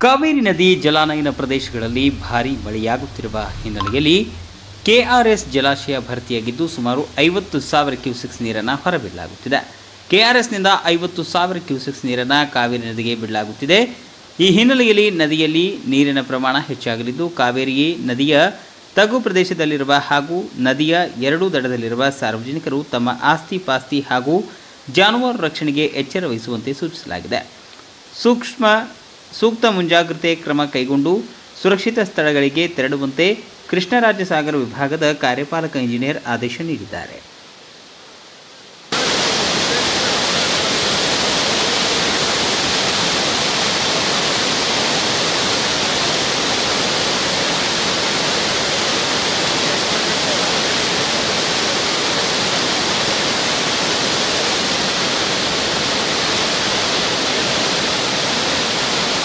ಕಾವೇರಿ ನದಿ ಜಲಾನಯನ ಪ್ರದೇಶಗಳಲ್ಲಿ ಭಾರೀ ಮಳೆಯಾಗುತ್ತಿರುವ ಹಿನ್ನೆಲೆಯಲ್ಲಿ ಕೆಆರ್ಎಸ್ ಜಲಾಶಯ ಭರ್ತಿಯಾಗಿದ್ದು ಸುಮಾರು ಐವತ್ತು ಸಾವಿರ ಕ್ಯೂಸೆಕ್ಸ್ ನೀರನ್ನು ಹೊರಬಿಡಲಾಗುತ್ತಿದೆ. ಕೆಆರ್ಎಸ್ನಿಂದ ಐವತ್ತು ಸಾವಿರ ಕ್ಯೂಸೆಕ್ಸ್ ನೀರನ್ನು ಕಾವೇರಿ ನದಿಗೆ ಬಿಡಲಾಗುತ್ತಿದೆ. ಈ ಹಿನ್ನೆಲೆಯಲ್ಲಿ ನದಿಯಲ್ಲಿ ನೀರಿನ ಪ್ರಮಾಣ ಹೆಚ್ಚಾಗಲಿದ್ದು ಕಾವೇರಿ ನದಿಯ ತಗ್ಗು ಪ್ರದೇಶದಲ್ಲಿರುವ ಹಾಗೂ ನದಿಯ ಎರಡೂ ದಡದಲ್ಲಿರುವ ಸಾರ್ವಜನಿಕರು ತಮ್ಮ ಆಸ್ತಿ ಪಾಸ್ತಿ ಹಾಗೂ ಜಾನುವಾರು ರಕ್ಷಣೆಗೆ ಎಚ್ಚರ ವಹಿಸುವಂತೆ ಸೂಚಿಸಲಾಗಿದೆ. ಸೂಕ್ಷ್ಮ ಸೂಕ್ತ ಮುಂಜಾಗ್ರತೆ ಕ್ರಮ ಕೈಗೊಂಡು ಸುರಕ್ಷಿತ ಸ್ಥಳಗಳಿಗೆ ತೆರಳುವಂತೆ ಕೃಷ್ಣರಾಜಸಾಗರ ವಿಭಾಗದ ಕಾರ್ಯಪಾಲಕ ಇಂಜಿನಿಯರ್ ಆದೇಶ ನೀಡಿದ್ದಾರೆ.